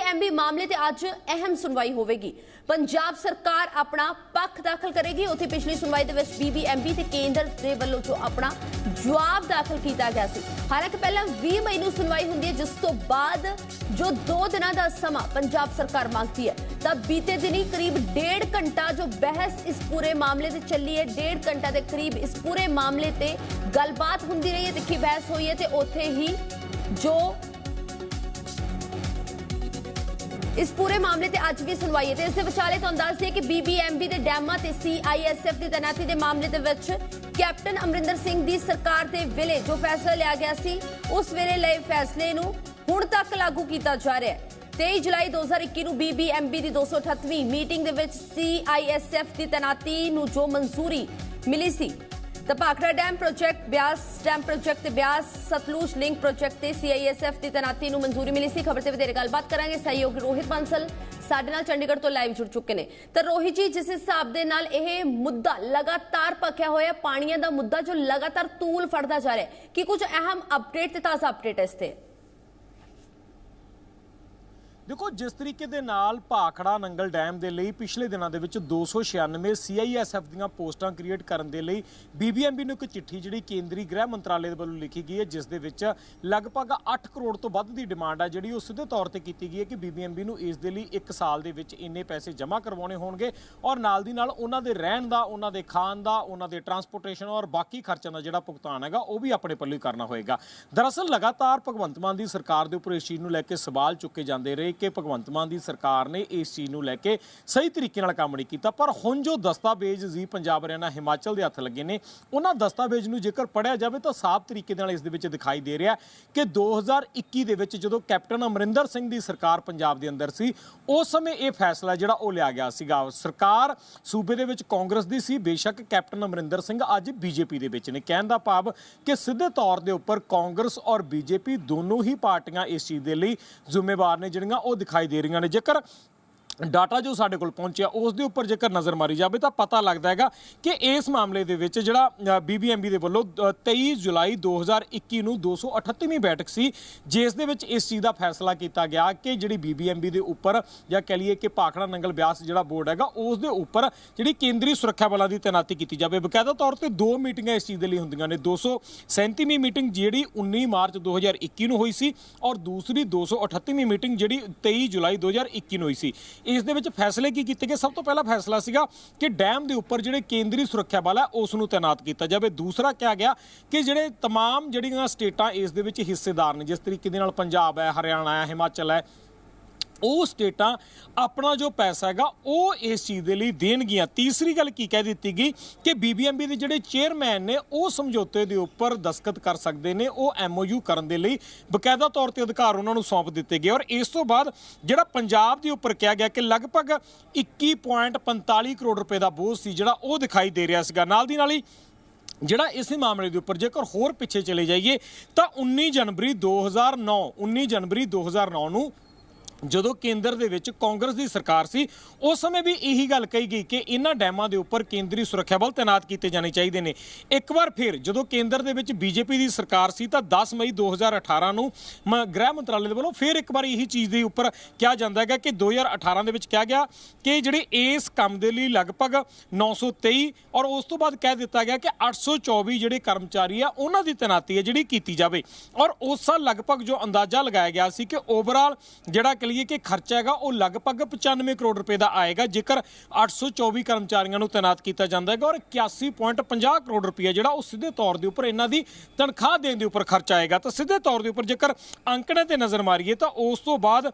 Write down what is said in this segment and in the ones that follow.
BBMB ਮਾਮਲੇ ਤੇ ਅੱਜ ਅਹਿਮ ਸੁਣਵਾਈ ਹੋਵੇਗੀ। ਪੰਜਾਬ ਸਰਕਾਰ ਆਪਣਾ ਪੱਖ ਦਾਖਲ ਕਰੇਗੀ। ਉੱਥੇ ਪਿਛਲੀ ਸੁਣਵਾਈ ਦੇ ਵਿੱਚ ਬੀਬੀਐਮਬੀ ਤੇ ਕੇਂਦਰ ਦੇ ਵੱਲੋਂ ਜੋ ਆਪਣਾ ਜਵਾਬ ਦਾਖਲ ਕੀਤਾ ਗਿਆ ਸੀ। ਹਾਲਾਂਕਿ ਪਹਿਲਾਂ 20 ਮਈ ਨੂੰ ਸੁਣਵਾਈ ਹੁੰਦੀ ਹੈ, ਜਿਸ ਤੋਂ ਬਾਅਦ ਜੋ 2 ਦਿਨਾਂ ਦਾ ਸਮਾਂ ਪੰਜਾਬ ਸਰਕਾਰ ਮੰਗਦੀ ਹੈ, ਤਾਂ ਬੀਤੇ ਦਿਨੀ ਕਰੀਬ 1.5 ਘੰਟਾ ਜੋ ਬਹਿਸ ਇਸ ਪੂਰੇ ਮਾਮਲੇ ਤੇ ਚੱਲੀ ਹੈ 1.5 ਘੰਟਾ ਦੇ ਕਰੀਬ ਇਸ ਪੂਰੇ ਮਾਮਲੇ ਤੇ ਗੱਲਬਾਤ ਹੁੰਦੀ ਰਹੀ ਹੈ, ਤਿੱਖੀ ਬਹਿਸ ਹੋਈ ਹੈ ਤੇ ਉੱਥੇ ਹੀ ਜੋ ਇਸ ਪੂਰੇ ਮਾਮਲੇ ਤੇ ਅੱਜ ਵੀ ਸੁਣਵਾਈ ਹੈ ਤੇ ਇਸ ਦੇ ਵਿਚਾਲੇ ਤੁਹਾਨੂੰ ਦੱਸ ਦਈਏ ਕਿ ਬੀਬੀਐਮਬੀ ਦੇ ਡੈਮਾਂ ਤੇ ਸੀਆਈਐਸਐਫ ਦੀ ਤੈਨਾਤੀ ਦੇ ਮਾਮਲੇ ਦੇ ਵਿੱਚ ਕੈਪਟਨ ਅਮਰਿੰਦਰ ਸਿੰਘ ਦੀ ਸਰਕਾਰ ਦੇ ਵੇਲੇ ਜੋ ਫੈਸਲਾ ਲਿਆ ਗਿਆ ਸੀ, ਉਸ ਵੇਲੇ ਲਏ ਫੈਸਲੇ ਨੂੰ ਹੁਣ ਤੱਕ ਲਾਗੂ ਕੀਤਾ ਜਾ ਰਿਹਾ ਹੈ। 23 ਜੁਲਾਈ 2021 ਨੂੰ ਬੀਬੀਐਮਬੀ ਦੀ 238ਵੀਂ ਮੀਟਿੰਗ ਦੇ ਵਿੱਚ ਸੀਆਈਐਸਐਫ ਦੀ ਤੈਨਾਤੀ ਨੂੰ ਜੋ ਮਨਜ਼ੂਰੀ ਮਿਲੀ ਸੀ ਤਾਂ Bhakra dam project Beas dam project ਤੇ ਬਿਆਸ ਸਤਲੁਜ ਲਿੰਕ ਪ੍ਰੋਜੈਕਟ ਤੇ ਸੀਆਈਐਸਐਫ ਦੀ ਤੈਨਾਤੀ ਨੂੰ ਮਨਜ਼ੂਰੀ ਮਿਲੀ ਸੀ। ਖਬਰ ਤੇ ਵਧੇਰੇ ਗੱਲਬਾਤ ਕਰਾਂਗੇ। ਸਹਿਯੋਗੀ ਰੋਹਿਤ ਬੰਸਲ ਸਾਡੇ ਨਾਲ ਚੰਡੀਗੜ੍ਹ ਤੋਂ ਲਾਈਵ ਜੁੜ ਚੁੱਕੇ ਨੇ। ਤਾਂ ਰੋਹਿਤ ਜੀ, ਜਿਸ ਹਿਸਾਬ ਦੇ ਨਾਲ ਇਹ ਮੁੱਦਾ ਲਗਾਤਾਰ ਪੱਕਿਆ ਹੋਇਆ, ਪਾਣੀਆਂ ਦਾ ਮੁੱਦਾ ਜੋ ਲਗਾਤਾਰ ਤੂਲ ਫੜਦਾ ਜਾ ਰਿਹਾ ਕੀ ਕਿ ਕੁਝ ਅਹਿਮ ਅਪਡੇਟ ਤੇ ਤਾਜ਼ਾ ਅਪਡੇਟ ਇਸ ਤੇ? ਦੇਖੋ, ਜਿਸ ਤਰੀਕੇ ਦੇ ਨਾਲ ਭਾਖੜਾ ਨੰਗਲ ਡੈਮ ਦੇ ਲਈ ਪਿਛਲੇ ਦਿਨਾਂ ਦੇ ਵਿੱਚ 296 ਸੀਆਈਐਸਐਫ ਦੀਆਂ ਪੋਸਟਾਂ ਕ੍ਰੀਏਟ ਕਰਨ ਦੇ ਲਈ ਬੀਬੀਐਮਬੀ ਨੂੰ ਇੱਕ ਚਿੱਠੀ ਜਿਹੜੀ ਕੇਂਦਰੀ ਗ੍ਰਹਿ ਮੰਤਰਾਲੇ ਦੇ ਵੱਲੋਂ ਲਿਖੀ ਗਈ ਹੈ, ਜਿਸ ਦੇ ਵਿੱਚ ਲਗਭਗ 8 ਕਰੋੜ ਤੋਂ ਵੱਧ ਦੀ ਡਿਮਾਂਡ ਹੈ ਜਿਹੜੀ ਉਹ ਸਿੱਧੇ ਤੌਰ ਤੇ ਕੀਤੀ ਗਈ ਹੈ ਕਿ ਬੀਬੀਐਮਬੀ ਨੂੰ ਇਸ ਦੇ ਲਈ 1 ਸਾਲ ਦੇ ਵਿੱਚ ਇੰਨੇ ਪੈਸੇ ਜਮ੍ਹਾਂ ਕਰਵਾਉਣੇ ਹੋਣਗੇ ਔਰ ਨਾਲ ਦੀ ਨਾਲ ਉਹਨਾਂ ਦੇ ਰਹਿਣ ਦਾ, ਉਹਨਾਂ ਦੇ ਖਾਣ ਦਾ, ਉਹਨਾਂ ਦੇ ਟਰਾਂਸਪੋਰਟੇਸ਼ਨ ਔਰ ਬਾਕੀ ਖਰਚਿਆਂ ਦਾ ਜਿਹੜਾ ਭੁਗਤਾਨ ਹੈਗਾ, ਉਹ ਵੀ ਆਪਣੇ ਪੱਲੇ ਕਰਨਾ ਹੋਏਗਾ। ਦਰਅਸਲ ਲਗਾਤਾਰ ਭਗਵੰਤ ਮਾਨ ਦੀ ਸਰਕਾਰ ਦੇ ਉੱਪਰ ਇਸ ਚੀਜ਼ ਨੂੰ ਲੈ ਕੇ ਸਵਾਲ ਚੁੱਕੇ ਜਾਂਦੇ ਰਹੇ ਕਿ ਭਗਵੰਤ ਮਾਨ ਦੀ ਸਰਕਾਰ ਨੇ ਇਸ ਚੀਜ਼ ਨੂੰ ਲੈ ਕੇ ਸਹੀ ਤਰੀਕੇ ਨਾਲ ਕੰਮ ਨਹੀਂ ਕੀਤਾ, ਪਰ ਹੁਣ ਜੋ ਦਸਤਾਵੇਜ਼ ਜੀ ਪੰਜਾਬ ਹਰਿਆਣਾ ਹਿਮਾਚਲ ਦੇ ਹੱਥ ਲੱਗੇ ਨੇ, ਉਹਨਾਂ ਦਸਤਾਵੇਜ਼ ਨੂੰ ਜੇਕਰ ਪੜਿਆ ਜਾਵੇ ਤਾਂ ਸਾਫ਼ ਤਰੀਕੇ ਨਾਲ ਇਸ ਦੇ ਵਿੱਚ ਦਿਖਾਈ ਦੇ ਰਿਹਾ ਕਿ 2021 ਦੇ ਵਿੱਚ ਜਦੋਂ ਕੈਪਟਨ ਅਮਰਿੰਦਰ ਸਿੰਘ ਦੀ ਸਰਕਾਰ ਪੰਜਾਬ ਦੇ ਅੰਦਰ ਸੀ, ਉਸ ਸਮੇਂ ਇਹ ਫੈਸਲਾ ਜਿਹੜਾ ਉਹ ਲਿਆ ਗਿਆ ਸੀਗਾ। ਸਰਕਾਰ ਸੂਬੇ ਦੇ ਵਿੱਚ ਕਾਂਗਰਸ ਦੀ ਸੀ, ਬੇਸ਼ੱਕ ਕੈਪਟਨ ਅਮਰਿੰਦਰ ਸਿੰਘ ਅੱਜ ਬੀਜੇਪੀ ਦੇ ਵਿੱਚ ਨੇ। ਕਹਿਣ ਦਾ ਭਾਵ ਕਿ ਸਿੱਧੇ ਤੌਰ ਦੇ ਉੱਪਰ ਕਾਂਗਰਸ ਔਰ ਬੀਜੇਪੀ ਦੋਨੋਂ ਹੀ ਪਾਰਟੀਆਂ ਇਸ ਚੀਜ਼ ਦੇ ਲਈ ਜ਼ਿੰਮੇਵਾਰ ਨੇ, ਜਿਹੜੀਆਂ ਉਹ ਦਿਖਾਈ ਦੇ ਰਹੀਆਂ ਨੇ। ਜੇਕਰ ਡਾਟਾ ਜੋ ਸਾਡੇ ਕੋਲ ਪਹੁੰਚਿਆ ਉਸ ਦੇ ਉੱਪਰ ਜੇਕਰ ਨਜ਼ਰ ਮਾਰੀ ਜਾਵੇ ਤਾਂ ਪਤਾ ਲੱਗਦਾ ਹੈਗਾ ਕਿ ਇਸ ਮਾਮਲੇ ਦੇ ਵਿੱਚ ਜਿਹੜਾ ਬੀਬੀਐਮਬੀ ਦੇ ਵੱਲੋਂ ਅ, 23 ਜੁਲਾਈ 2021 ਨੂੰ 238ਵੀਂ ਬੈਠਕ ਸੀ ਜਿਸ ਦੇ ਵਿੱਚ ਇਸ ਚੀਜ਼ ਦਾ ਫੈਸਲਾ ਕੀਤਾ ਗਿਆ ਕਿ ਜਿਹੜੀ ਬੀਬੀਐਮਬੀ ਦੇ ਉੱਪਰ ਜਾਂ ਕਹ ਲਈਏ ਕਿ ਭਾਖੜਾ ਨੰਗਲ ਬਿਆਸ ਜਿਹੜਾ ਬੋਰਡ ਹੈਗਾ ਉਸ ਦੇ ਉੱਪਰ ਜਿਹੜੀ ਕੇਂਦਰੀ ਸੁਰੱਖਿਆ ਬਲਾਂ ਦੀ ਤੈਨਾਤੀ ਕੀਤੀ ਜਾਵੇ। ਬਕਾਇਦਾ ਤੌਰ ਤੇ ਦੋ ਮੀਟਿੰਗਾਂ ਇਸ ਚੀਜ਼ ਦੇ ਲਈ ਹੁੰਦੀਆਂ ਨੇ 237ਵੀਂ ਮੀਟਿੰਗ ਜਿਹੜੀ 19 ਮਾਰਚ 2021 ਨੂੰ ਹੋਈ ਸੀ ਔਰ ਦੂਸਰੀ 238ਵੀਂ ਮੀਟਿੰਗ ਜਿਹੜੀ 23 ਜੁਲਾਈ 2021 ਨੂੰ ਹੋਈ ਸੀ। ਇਸ ਦੇ ਵਿੱਚ ਫੈਸਲੇ ਕੀ ਕੀਤੇ ਗਏ ਸਭ ਤੋਂ ਪਹਿਲਾ ਫੈਸਲਾ ਸੀਗਾ ਕਿ ਡੈਮ ਦੇ ਉੱਪਰ ਜਿਹੜੇ ਕੇਂਦਰੀ ਸੁਰੱਖਿਆ ਬਲ ਹੈ ਉਸ ਨੂੰ ਤਾਇਨਾਤ ਕੀਤਾ ਜਾਵੇ ਦੂਸਰਾ ਕਿਹਾ ਗਿਆ ਕਿ ਜਿਹੜੇ तमाम ਜਿਹੜੀਆਂ ਸਟੇਟਾਂ ਇਸ ਦੇ ਵਿੱਚ ਹਿੱਸੇਦਾਰ ਨੇ ਜਿਸ ਤਰੀਕੇ ਦੇ ਨਾਲ ਪੰਜਾਬ ਹੈ ਹਰਿਆਣਾ ਹੈ ਹਿਮਾਚਲ ਹੈ ਉਹ ਸਟੇਟਾਂ ਆਪਣਾ ਜੋ ਪੈਸਾ ਹੈਗਾ, ਉਹ ਇਸ ਚੀਜ਼ ਦੇ ਲਈ ਦੇਣਗੀਆਂ। ਤੀਸਰੀ ਗੱਲ ਕੀ ਕਹਿ ਦਿੱਤੀ ਗਈ? ਕਿ ਬੀਬੀਐਮਬੀ ਦੇ ਜਿਹੜੇ ਚੇਅਰਮੈਨ ਨੇ, ਉਹ ਸਮਝੌਤੇ ਦੇ ਉੱਪਰ ਦਸਖਤ ਕਰ ਸਕਦੇ ਨੇ, ਉਹ ਐਮਓਯੂ ਕਰਨ ਦੇ ਲਈ ਬਕਾਇਦਾ ਤੌਰ ਤੇ ਅਧਿਕਾਰ ਉਹਨਾਂ ਨੂੰ ਸੌਂਪ ਦਿੱਤੇ ਗਏ। ਔਰ ਇਸ ਤੋਂ ਬਾਅਦ ਜਿਹੜਾ ਪੰਜਾਬ ਦੇ ਉੱਪਰ ਕਿਹਾ ਗਿਆ ਕਿ ਲਗਭਗ 21.45 ਕਰੋੜ ਰੁਪਏ ਦਾ ਬੋਝ ਸੀ, ਜਿਹੜਾ ਉਹ ਦਿਖਾਈ ਦੇ ਰਿਹਾ ਸੀਗਾ। ਨਾਲ ਦੀ ਨਾਲ ਹੀ ਜਿਹੜਾ ਇਸੇ ਮਾਮਲੇ ਦੇ ਉੱਪਰ ਜੇਕਰ ਹੋਰ ਪਿੱਛੇ ਚਲੇ ਜਾਈਏ, ਤਾਂ 19 ਜਨਵਰੀ 2009 19 ਜਨਵਰੀ 2009 ਨੂੰ ਜਦੋਂ ਕੇਂਦਰ ਦੇ ਵਿੱਚ ਕਾਂਗਰਸ ਦੀ ਸਰਕਾਰ ਸੀ, ਉਸ ਸਮੇਂ ਵੀ ਇਹੀ ਗੱਲ ਕਹੀ ਗਈ ਕਿ ਇਹਨਾਂ ਡੈਮਾਂ ਦੇ ਉੱਪਰ ਕੇਂਦਰੀ ਸੁਰੱਖਿਆ ਬਲ ਤਾਇਨਾਤ ਕੀਤੇ ਜਾਣੇ ਚਾਹੀਦੇ ਨੇ। ਇੱਕ ਵਾਰ ਫਿਰ ਜਦੋਂ ਕੇਂਦਰ ਦੇ ਵਿੱਚ ਬੀਜੇਪੀ ਦੀ ਸਰਕਾਰ ਸੀ, ਤਾਂ 10 ਮਈ 2018 ਨੂੰ ਮ- ਗ੍ਰਹਿ ਮੰਤਰਾਲੇ ਦੇ ਵੱਲੋਂ ਫਿਰ ਇੱਕ ਵਾਰ ਇਹੀ ਚੀਜ਼ ਦੇ ਉੱਪਰ ਕਿਹਾ ਜਾਂਦਾ ਹੈਗਾ ਕਿ 2018 ਦੇ ਵਿੱਚ ਕਿਹਾ ਗਿਆ ਕਿ ਜਿਹੜੇ ਇਸ ਕੰਮ ਦੇ ਲਈ ਲਗਭਗ 923 ਔਰ ਉਸ ਤੋਂ ਬਾਅਦ ਕਹਿ ਦਿੱਤਾ ਗਿਆ ਕਿ 824 ਜਿਹੜੇ ਕਰਮਚਾਰੀ ਆ, ਉਹਨਾਂ ਦੀ ਤਾਇਨਾਤੀ ਹੈ ਜਿਹੜੀ ਕੀਤੀ ਜਾਵੇ। ਔਰ ਉਸ ਸਾਲ ਲਗਭਗ ਜੋ ਅੰਦਾਜ਼ਾ ਲਗਾਇਆ ਗਿਆ ਸੀ ਕਿ ਓਵਰਆਲ ਜਿਹੜਾ ਲਈਏ ਕਿ ਖਰਚਾ ਹੈਗਾ, ਉਹ ਲਗਭਗ 95 ਕਰੋੜ ਰੁਪਏ ਦਾ ਆਏਗਾ, ਜੇਕਰ 824 ਕਰਮਚਾਰੀਆਂ ਨੂੰ ਤਾਇਨਾਤ ਕੀਤਾ ਜਾਂਦਾ ਹੈਗਾ ਔਰ 81.50 ਕਰੋੜ ਰੁਪਏ ਜਿਹੜਾ ਉਹ ਸਿੱਧੇ ਤੌਰ ਦੇ ਉੱਪਰ ਇਹਨਾਂ ਦੀ ਤਨਖਾਹ ਦੇਣ ਦੇ ਉੱਪਰ ਖਰਚਾ ਆਏਗਾ। ਤਾਂ ਸਿੱਧੇ ਤੌਰ ਦੇ ਉੱਪਰ ਜੇਕਰ ਅੰਕੜੇ ਤੇ ਨਜ਼ਰ ਮਾਰੀਏ ਤਾਂ ਉਸ ਤੋਂ ਬਾਅਦ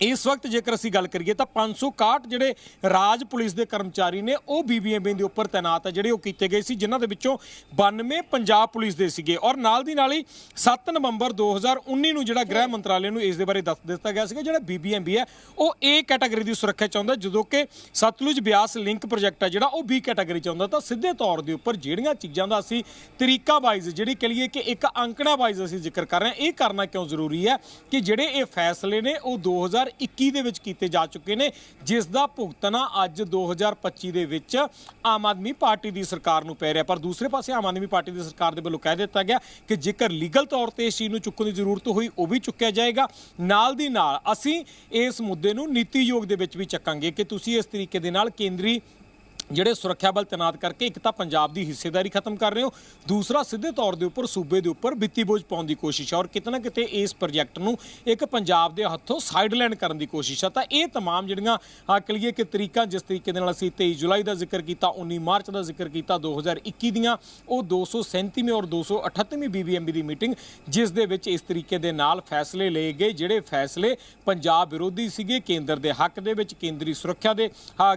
ਇਸ ਵਕਤ ਜੇਕਰ ਅਸੀਂ ਗੱਲ ਕਰੀਏ ਤਾਂ 561 ਜਿਹੜੇ ਰਾਜ ਪੁਲਿਸ ਦੇ ਕਰਮਚਾਰੀ ਨੇ, ਉਹ ਬੀਬੀਐਮਬੀ ਦੇ ਉੱਪਰ ਤਾਇਨਾਤ ਹੈ ਜਿਹੜੇ ਉਹ ਕੀਤੇ ਗਏ ਸੀ, ਜਿਨ੍ਹਾਂ ਦੇ ਵਿੱਚੋਂ 92 ਪੰਜਾਬ ਪੁਲਿਸ ਦੇ ਸੀਗੇ। ਔਰ ਨਾਲ ਦੀ ਨਾਲ ਹੀ 7 ਨਵੰਬਰ 2019 ਨੂੰ ਜਿਹੜਾ ਗ੍ਰਹਿ ਮੰਤਰਾਲੇ ਨੂੰ ਇਸ ਦੇ ਬਾਰੇ ਦੱਸ ਦਿੱਤਾ ਗਿਆ ਸੀਗਾ, ਜਿਹੜਾ ਬੀਬੀਐਮਬੀ ਹੈ, ਉਹ ਏ ਕੈਟਾਗਰੀ ਦੀ ਸੁਰੱਖਿਆ ਚਾਹੁੰਦਾ, ਜਦੋਂ ਕਿ ਸਤਲੁਜ ਬਿਆਸ ਲਿੰਕ ਪ੍ਰੋਜੈਕਟ ਹੈ ਜਿਹੜਾ ਉਹ ਬੀ ਕੈਟਾਗਰੀ ਚਾਹੁੰਦਾ। ਤਾਂ ਸਿੱਧੇ ਤੌਰ ਦੇ ਉੱਪਰ ਜਿਹੜੀਆਂ ਚੀਜ਼ਾਂ ਦਾ ਅਸੀਂ ਤਰੀਕਾ ਵਾਈਜ਼ ਜਿਹੜੀ ਕਹ ਲਈਏ ਕਿ ਇੱਕ ਅੰਕੜਾ ਵਾਈਜ਼ ਅਸੀਂ ਜ਼ਿਕਰ ਕਰ ਰਹੇ ਹਾਂ, ਇਹ ਕਰਨਾ ਕਿਉਂ ਜ਼ਰੂਰੀ ਹੈ ਕਿ ਜਿਹੜੇ ਇਹ ਫੈਸਲੇ ਨੇ, ਉਹ 2000 2021 ਦੇ ਵਿੱਚ ਕੀਤੇ ਜਾ ਚੁੱਕੇ ਨੇ ਜਿਸ ਦਾ ਭੁਗਤਣਾ ਅੱਜ 2025 ਦੇ ਵਿੱਚ ਆਮ ਆਦਮੀ ਪਾਰਟੀ ਦੀ ਸਰਕਾਰ ਨੂੰ ਪੈ ਰਿਹਾ। ਪਰ ਦੂਸਰੇ ਪਾਸੇ ਆਮ ਆਦਮੀ ਪਾਰਟੀ ਦੀ ਸਰਕਾਰ ਦੇ ਵੱਲੋਂ ਕਹਿ ਦਿੱਤਾ ਗਿਆ ਕਿ ਜੇਕਰ ਲੀਗਲ ਤੌਰ ਤੇ ਇਸ ਚੀਜ਼ ਨੂੰ ਚੁੱਕਣ ਦੀ ਜ਼ਰੂਰਤ ਹੋਈ, ਉਹ ਵੀ ਚੁੱਕਿਆ ਜਾਏਗਾ। ਨਾਲ ਦੀ ਨਾਲ ਅਸੀਂ ਇਸ ਮੁੱਦੇ ਨੂੰ ਨੀਤੀ ਯੋਗ ਦੇ ਵਿੱਚ ਵੀ ਚੱਕਾਂਗੇ ਕਿ ਤੁਸੀਂ ਇਸ ਤਰੀਕੇ ਦੇ ਨਾਲ ਕੇਂਦਰੀ ਜਿਹੜੇ ਸੁਰੱਖਿਆ ਬਲ ਤੈਨਾਤ ਕਰਕੇ ਇੱਕ ਤਾਂ ਪੰਜਾਬ ਦੀ ਹਿੱਸੇਦਾਰੀ ਖਤਮ ਕਰ ਰਹੇ ਹੋ, ਦੂਸਰਾ ਸਿੱਧੇ ਤੌਰ ਦੇ ਉੱਪਰ ਸੂਬੇ ਦੇ ਉੱਪਰ ਵਿੱਤੀ ਬੋਝ ਪਾਉਣ ਦੀ ਕੋਸ਼ਿਸ਼ ਹੈ ਔਰ ਕਿਤੇ ਨਾ ਕਿਤੇ ਇਸ ਪ੍ਰੋਜੈਕਟ ਨੂੰ ਇੱਕ ਪੰਜਾਬ ਦੇ ਹੱਥੋਂ ਸਾਈਡਲਾਈਨ ਕਰਨ ਦੀ ਕੋਸ਼ਿਸ਼ ਹੈ ਤਾਂ ਇਹ ਤਮਾਮ ਜਿਹੜੀਆਂ, ਆ ਕਲੀਏ ਕਿ ਤਰੀਕਾਂ ਜਿਸ ਤਰੀਕੇ ਦੇ ਨਾਲ ਅਸੀਂ 23 ਜੁਲਾਈ ਦਾ ਜ਼ਿਕਰ ਕੀਤਾ 19 ਮਾਰਚ ਦਾ ਜ਼ਿਕਰ ਕੀਤਾ 2021 ਦੀਆਂ, ਉਹ 237ਵੀਂ ਔਰ 238ਵੀਂ ਬੀਬੀਐਮਬੀ ਦੀ ਮੀਟਿੰਗ, ਜਿਸ ਦੇ ਵਿੱਚ ਇਸ ਤਰੀਕੇ ਦੇ ਨਾਲ ਫੈਸਲੇ ਲਏ ਗਏ, ਜਿਹੜੇ ਫੈਸਲੇ ਪੰਜਾਬ ਵਿਰੋਧੀ ਸੀਗੇ, ਕੇਂਦਰ ਦੇ ਹੱਕ ਦੇ ਵਿੱਚ, ਕੇਂਦਰੀ ਸੁਰੱਖਿਆ ਦੇ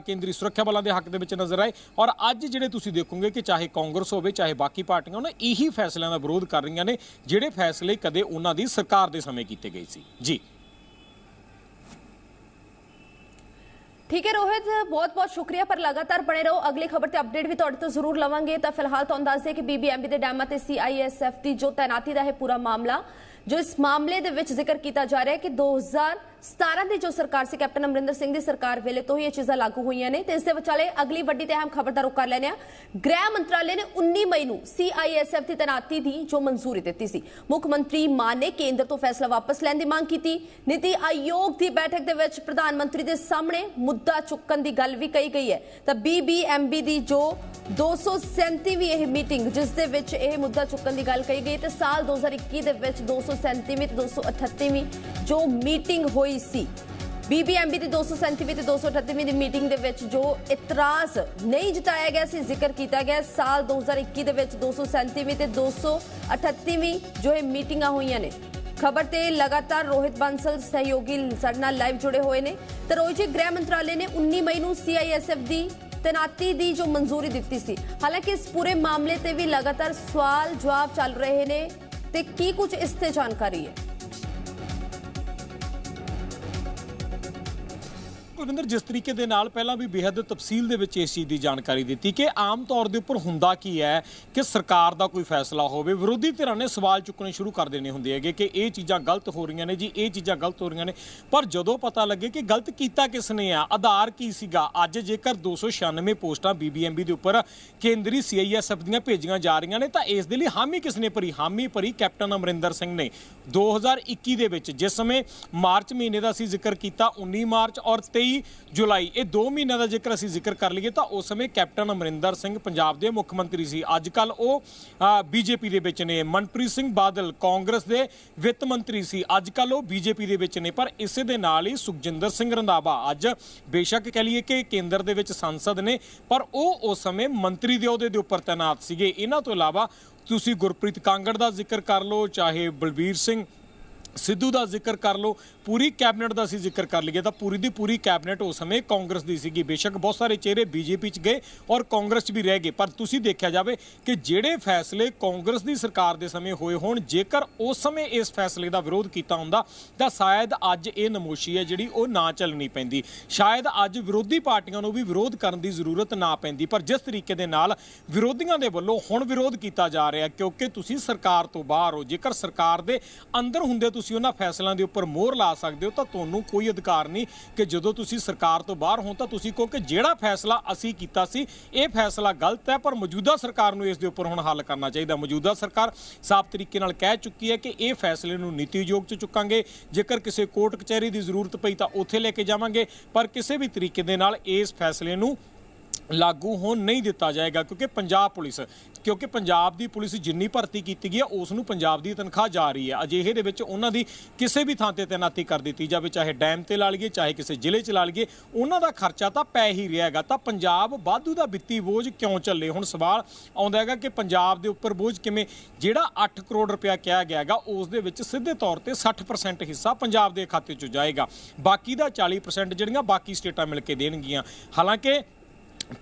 ਕੇਂਦਰੀ ਸੁਰੱਖਿਆ ਬਲਾਂ ਦੇ ਹੱਕ ਦੇ ਵਿੱਚ ਨਜ਼ਰ ਆਏ ਔਰ ਅੱਜ ਜਿਹੜੇ ਤੁਸੀਂ ਦੇਖੋਗੇ ਕਿ ਚਾਹੇ ਕਾਂਗਰਸ ਹੋਵੇ, ਚਾਹੇ ਬਾਕੀ ਪਾਰਟੀਆਂ ਉਹਨਾਂ ਇਹੀ ਫੈਸਲਿਆਂ ਦਾ ਵਿਰੋਧ ਕਰ ਰਹੀਆਂ ਨੇ, ਜਿਹੜੇ ਫੈਸਲੇ ਕਦੇ ਉਹਨਾਂ ਦੀ ਸਰਕਾਰ ਦੇ ਸਮੇਂ ਕੀਤੇ ਗਏ ਸੀ। ਜੀ। ਠੀਕ ਹੈ ਰੋਹਿਤ ਬਹੁਤ ਬਹੁਤ ਸ਼ੁਕਰੀਆ, ਪਰ ਲਗਾਤਾਰ ਬਣੇ ਰਹੋ। ਅਗਲੀ ਖਬਰ ਤੇ ਅਪਡੇਟ ਵੀ ਤੁਹਾਡੇ ਤੋਂ ਜ਼ਰੂਰ ਲਵਾਂਗੇ। ਤਾਂ ਫਿਲਹਾਲ ਤੁਹਾਨੂੰ ਦੱਸ ਦਈਏ ਕਿ ਬੀਬੀਐਮਬੀ ਦੇ ਡੈਮਾਂ ਤੇ ਸੀਆਈਐਸਐਫ ਦੀ ਜੋ ਤੈਨਾਤੀ ਦਾ ਹੈ ਪੂਰਾ ਮਾਮਲਾ, ਜੋ ਇਸ ਮਾਮਲੇ ਦੇ ਵਿੱਚ ਜ਼ਿਕਰ ਕੀਤਾ ਜਾ ਰਿਹਾ ਹੈ ਕਿ 2017 ਦੀ ਜੋ ਸਰਕਾਰ ਸੀ, ਕੈਪਟਨ ਅਮਰਿੰਦਰ ਸਿੰਘ ਦੀ ਸਰਕਾਰ ਵੇਲੇ ਤੋਂ ਹੀ ਇਹ ਚੀਜ਼ਾਂ ਲਾਗੂ ਹੋਈਆਂ ਨੇ ਤੇ ਇਸ ਦੇ ਵਿਚਾਲੇ ਅਗਲੀ ਵੱਡੀ ਤੇ ਅਹਿਮ ਖਬਰ ਦਾ ਰੁਖ ਕਰ ਲੈਂਦੇ ਹਾਂ। ਗ੍ਰਹਿ ਮੰਤਰਾਲੇ ਨੇ 19 ਮਈ ਨੂੰ ਸੀਆਈਐਸਐਫ ਦੀ ਤੈਨਾਤੀ ਦੀ ਜੋ ਮਨਜ਼ੂਰੀ ਦਿੱਤੀ ਸੀ। ਮੁੱਖ ਮੰਤਰੀ ਮਾਨ ਨੇ ਕੇਂਦਰ ਤੋਂ ਫੈਸਲਾ ਵਾਪਸ ਲੈਣ ਦੀ ਮੰਗ ਕੀਤੀ। ਨੀਤੀ ਆਯੋਗ ਦੀ ਬੈਠਕ ਦੇ ਵਿੱਚ ਪ੍ਰਧਾਨ ਮੰਤਰੀ ਦੇ ਸਾਹਮਣੇ ਮੁੱਦਾ ਚੁੱਕਣ ਦੀ ਗੱਲ ਵੀ ਕਹੀ ਗਈ ਹੈ। ਤਾਂ ਬੀਬੀਐਮਬੀ ਦੀ ਜੋ 237ਵੀਂ ਇਹ ਮੀਟਿੰਗ, ਜਿਸ ਦੇ ਵਿੱਚ ਇਹ ਮੁੱਦਾ ਚੁੱਕਣ ਦੀ ਗੱਲ ਕਹੀ ਗਈ ਤੇ ਸਾਲ 2021 ਦੇ ਵਿੱਚ 237ਵੀਂ ਤੇ 238ਵੀਂ ਜੋ ਮੀਟਿੰਗ ਹੋਈ ਸੀ। ਬੀਬੀਐਮਬੀ ਦੀ 237ਵੀਂ ਤੇ 238ਵੀਂ ਦੀ ਮੀਟਿੰਗ ਦੇ ਵਿੱਚ ਜੋ ਇਤਰਾਜ਼ ਨਹੀਂ ਜਤਾਇਆ ਗਿਆ ਸੀ, ਜ਼ਿਕਰ ਕੀਤਾ ਗਿਆ। ਸਾਲ 2021 ਦੇ ਵਿੱਚ 237ਵੀਂ ਤੇ 238ਵੀਂ ਜੋ ਇਹ ਮੀਟਿੰਗਾਂ ਹੋਈਆਂ ਨੇ। ਖਬਰ ਤੇ ਲਗਾਤਾਰ ਰੋਹਿਤ ਬੰਸਲ ਸਹਿਯੋਗੀ ਸਾਡੇ ਨਾਲ ਲਾਈਵ ਜੁੜੇ ਹੋਏ ਨੇ। ਤੇ ਰੋਹਿਤ ਜੀ ਗ੍ਰਹਿ ਮੰਤਰਾਲੇ ਨੇ 19 ਮਈ ਨੂੰ ਸੀਆਈਐਸਐਫ ਦੀ ਤੈਨਾਤੀ ਦੀ ਜੋ ਮਨਜ਼ੂਰੀ ਦਿੱਤੀ ਸੀ। ਹਾਲਾਂਕਿ ਇਸ ਪੂਰੇ ਮਾਮਲੇ ਤੇ ਵੀ ਲਗਾਤਾਰ ਸਵਾਲ ਜਵਾਬ ਚੱਲ ਰਹੇ ਨੇ ਤੇ ਕੀ ਕੁਝ ਇਸ ਤੇ ਜਾਣਕਾਰੀ ਹੈ? ਗੁਰਿੰਦਰ ਜਿਸ ਤਰੀਕੇ ਦੇ ਨਾਲ ਪਹਿਲਾਂ ਵੀ ਬੇहद ਤਫਸੀਲ ਦੇ ਵਿੱਚ ਇਸ ਚੀਜ਼ ਦੀ ਜਾਣਕਾਰੀ ਦਿੱਤੀ ਕਿ ਆਮ ਤੌਰ ਦੇ ਉੱਪਰ ਹੁੰਦਾ ਕੀ ਹੈ ਕਿ ਸਰਕਾਰ ਦਾ ਕੋਈ ਫੈਸਲਾ ਹੋਵੇ, ਵਿਰੋਧੀ ਧਿਰਾਂ ਨੇ ਸਵਾਲ ਚੁੱਕਣੇ ਸ਼ੁਰੂ ਕਰ ਦੇਣੇ ਹੁੰਦੇ ਹੈਗੇ ਕਿ ਇਹ ਚੀਜ਼ਾਂ ਗਲਤ ਹੋ ਰਹੀਆਂ ਨੇ ਜੀ, ਇਹ ਚੀਜ਼ਾਂ ਗਲਤ ਹੋ ਰਹੀਆਂ ਨੇ। ਪਰ ਜਦੋਂ ਪਤਾ ਲੱਗੇ ਕਿ ਗਲਤ ਕੀਤਾ ਕਿਸ ਨੇ ਆ, ਆਧਾਰ ਕੀ ਸੀਗਾ, ਅੱਜ ਜੇਕਰ 296 ਪੋਸਟਾਂ ਬੀਬੀਐਮਬੀ ਦੇ ਉੱਪਰ ਕੇਂਦਰੀ ਸੀਆਈਐਸਐਫ ਦੀਆਂ ਭੇਜੀਆਂ ਜਾ ਰਹੀਆਂ ਨੇ, ਤਾਂ ਇਸ ਦੇ ਲਈ ਹਾਮੀ ਕਿਸ ਨੇ ਭਰੀ? ਹਾਮੀ ਭਰੀ ਕੈਪਟਨ ਅਮਰਿੰਦਰ ਸਿੰਘ ਨੇ। 2021 ਦੇ ਵਿੱਚ ਜਿਸ ਸਮੇਂ ਮਾਰਚ ਮਹੀਨੇ ਦਾ ਅਸੀਂ ਜ਼ਿਕਰ ਕੀਤਾ 19 ਮਾਰਚ ਔਰ 23 ਜੁਲਾਈ, ਇਹ 2 ਮਹੀਨਿਆਂ ਦਾ ਜੇਕਰ ਅਸੀਂ ਜ਼ਿਕਰ ਕਰ ਲਈਏ ਤਾਂ ਉਸ ਸਮੇਂ ਕੈਪਟਨ ਅਮਰਿੰਦਰ ਸਿੰਘ ਪੰਜਾਬ ਦੇ ਮੁੱਖ ਮੰਤਰੀ ਸੀ। ਅੱਜ ਕੱਲ ਉਹ ਬੀਜੇਪੀ ਦੇ ਵਿੱਚ ਨੇ। ਮਨਪ੍ਰੀਤ ਸਿੰਘ ਬਾਦਲ ਕਾਂਗਰਸ ਦੇ ਵਿੱਤ ਮੰਤਰੀ ਸੀ। ਅੱਜ ਕੱਲ ਉਹ ਬੀਜੇਪੀ ਦੇ ਵਿੱਚ ਨੇ, ਪਰ ਇਸੇ ਦੇ ਨਾਲ ਹੀ ਸੁਖਜਿੰਦਰ ਸਿੰਘ ਰੰਧਾਵਾ ਅੱਜ ਬੇਸ਼ੱਕ ਕਹ ਲਈਏ ਕਿ ਕੇਂਦਰ ਦੇ ਵਿੱਚ ਸੰਸਦ ਨੇ, ਪਰ ਉਹ ਉਸ ਸਮੇਂ ਮੰਤਰੀ ਦੇ ਅਹੁਦੇ ਦੇ ਉੱਪਰ ਤੈਨਾਤ ਸੀਗੇ। ਇਹਨਾਂ ਤੋਂ ਇਲਾਵਾ ਤੁਸੀਂ ਗੁਰਪ੍ਰੀਤ ਕਾਂਗੜ ਦਾ ਜ਼ਿਕਰ ਕਰ ਲਓ, ਚਾਹੇ ਬਲਬੀਰ ਸਿੰਘ ਸਿੱਧੂ ਦਾ ਜ਼ਿਕਰ ਕਰ ਲਓ, ਪੂਰੀ ਕੈਬਨਿਟ ਦਾ ਅਸੀਂ ਜ਼ਿਕਰ ਕਰ ਲਈਏ ਤਾਂ ਪੂਰੀ ਦੀ ਪੂਰੀ ਕੈਬਨਿਟ ਉਸ ਸਮੇਂ ਕਾਂਗਰਸ ਦੀ ਸੀਗੀ। ਬੇਸ਼ੱਕ ਬਹੁਤ ਸਾਰੇ ਚਿਹਰੇ ਬੀਜੇਪੀ 'ਚ ਗਏ ਔਰ ਕਾਂਗਰਸ 'ਚ ਵੀ ਰਹਿ ਗਏ। ਪਰ ਤੁਸੀਂ ਦੇਖਿਆ ਜਾਵੇ ਕਿ ਜਿਹੜੇ ਫੈਸਲੇ ਕਾਂਗਰਸ ਦੀ ਸਰਕਾਰ ਦੇ ਸਮੇਂ ਹੋਏ ਹੋਣ, ਜੇਕਰ ਉਸ ਸਮੇਂ ਇਸ ਫੈਸਲੇ ਦਾ ਵਿਰੋਧ ਕੀਤਾ ਹੁੰਦਾ, ਤਾਂ ਸ਼ਾਇਦ ਅੱਜ ਇਹ ਨਮੋਸ਼ੀ ਹੈ ਜਿਹੜੀ ਉਹ ਨਾ ਚੱਲਣੀ ਪੈਂਦੀ। ਸ਼ਾਇਦ ਅੱਜ ਵਿਰੋਧੀ ਪਾਰਟੀਆਂ ਨੂੰ ਵੀ ਵਿਰੋਧ ਕਰਨ ਦੀ ਜ਼ਰੂਰਤ ਨਾ ਪੈਂਦੀ। ਪਰ ਜਿਸ ਤਰੀਕੇ ਦੇ ਨਾਲ ਵਿਰੋਧੀਆਂ ਦੇ ਵੱਲੋਂ ਹੁਣ ਵਿਰੋਧ ਕੀਤਾ ਜਾ ਰਿਹਾ, ਕਿਉਂਕਿ ਤੁਸੀਂ ਸਰਕਾਰ ਤੋਂ ਬਾਹਰ ਹੋ, ਜੇਕਰ ਸਰਕਾਰ ਦੇ ਅੰਦਰ ਹੁੰਦੇ ਤੁਸੀਂ ਉਹਨਾਂ ਫੈਸਲਿਆਂ ਦੇ ਉੱਪਰ ਮੋਹਰ ਲਾ ਸਕਦੇ ਹੋ, ਤਾਂ ਤੁਹਾਨੂੰ ਕੋਈ ਅਧਿਕਾਰ ਨਹੀਂ ਕਿ ਜਦੋਂ ਤੁਸੀਂ ਸਰਕਾਰ ਤੋਂ ਬਾਹਰ ਹੋ ਤਾਂ ਤੁਸੀਂ ਕਹੋ ਕਿ ਜਿਹੜਾ ਫੈਸਲਾ ਅਸੀਂ ਕੀਤਾ ਸੀ, ਇਹ ਫੈਸਲਾ ਗਲਤ ਹੈ, ਪਰ ਮੌਜੂਦਾ ਸਰਕਾਰ ਨੂੰ ਇਸ ਦੇ ਉੱਪਰ ਹੁਣ ਹੱਲ ਕਰਨਾ ਚਾਹੀਦਾ। ਮੌਜੂਦਾ ਸਰਕਾਰ ਸਾਫ਼ ਤਰੀਕੇ ਨਾਲ ਕਹਿ ਚੁੱਕੀ ਹੈ ਕਿ ਇਹ ਫੈਸਲੇ ਨੂੰ ਨੀਤੀ ਯੋਗ 'ਚ ਚੁੱਕਾਂਗੇ। ਜੇਕਰ ਕਿਸੇ ਕੋਰਟ ਕਚਹਿਰੀ ਦੀ ਜ਼ਰੂਰਤ ਪਈ ਤਾਂ ਉੱਥੇ ਲੈ ਕੇ ਜਾਵਾਂਗੇ, ਪਰ ਕਿਸੇ ਵੀ ਤਰੀਕੇ ਦੇ ਨਾਲ ਇਸ ਫੈਸਲੇ ਨੂੰ ਲਾਗੂ ਹੋਣ ਨਹੀਂ ਦਿੱਤਾ ਜਾਏਗਾ ਕਿਉਂਕਿ ਪੰਜਾਬ ਪੁਲਿਸ, ਕਿਉਂਕਿ ਪੰਜਾਬ ਦੀ ਪੁਲਿਸ ਜਿੰਨੀ ਭਰਤੀ ਕੀਤੀ ਗਈ ਹੈ ਉਸ ਨੂੰ ਪੰਜਾਬ ਦੀ ਤਨਖਾਹ ਜਾ ਰਹੀ ਹੈ। ਅਜਿਹੇ ਦੇ ਵਿੱਚ ਉਹਨਾਂ ਦੀ ਕਿਸੇ ਵੀ ਥਾਂ ਤੇ ਤੈਨਾਤੀ ਕਰ ਦਿੱਤੀ ਜਾਵੇ, ਚਾਹੇ ਡੈਮ ਤੇ ਲਾ ਲਈਏ, ਚਾਹੇ ਕਿਸੇ ਜ਼ਿਲ੍ਹੇ 'ਚ ਲਾ ਲਈਏ, ਉਹਨਾਂ ਦਾ ਖਰਚਾ ਤਾਂ ਪੈ ਹੀ ਰਿਹਾ ਹੈਗਾ। ਤਾਂ ਪੰਜਾਬ ਵਾਧੂ ਦਾ ਵਿੱਤੀ ਬੋਝ ਕਿਉਂ ਚੱਲੇ ਹੁਣ ਸਵਾਲ ਆਉਂਦਾ ਹੈਗਾ ਕਿ ਪੰਜਾਬ ਦੇ ਉੱਪਰ ਬੋਝ ਕਿਵੇਂ? ਜਿਹੜਾ 8 ਕਰੋੜ ਰੁਪਇਆ ਕਿਹਾ ਗਿਆ ਹੈਗਾ, ਉਸ ਦੇ ਵਿੱਚ ਸਿੱਧੇ ਤੌਰ ਤੇ 60% ਹਿੱਸਾ ਪੰਜਾਬ ਦੇ ਖਾਤੇ 'ਚ ਜਾਏਗਾ। ਬਾਕੀ ਦਾ 40% ਜਿਹੜੀਆਂ ਬਾਕੀ ਸਟੇਟਾਂ ਮਿਲ ਕੇ ਦੇਣਗੀਆਂ। ਹਾਲਾਂਕਿ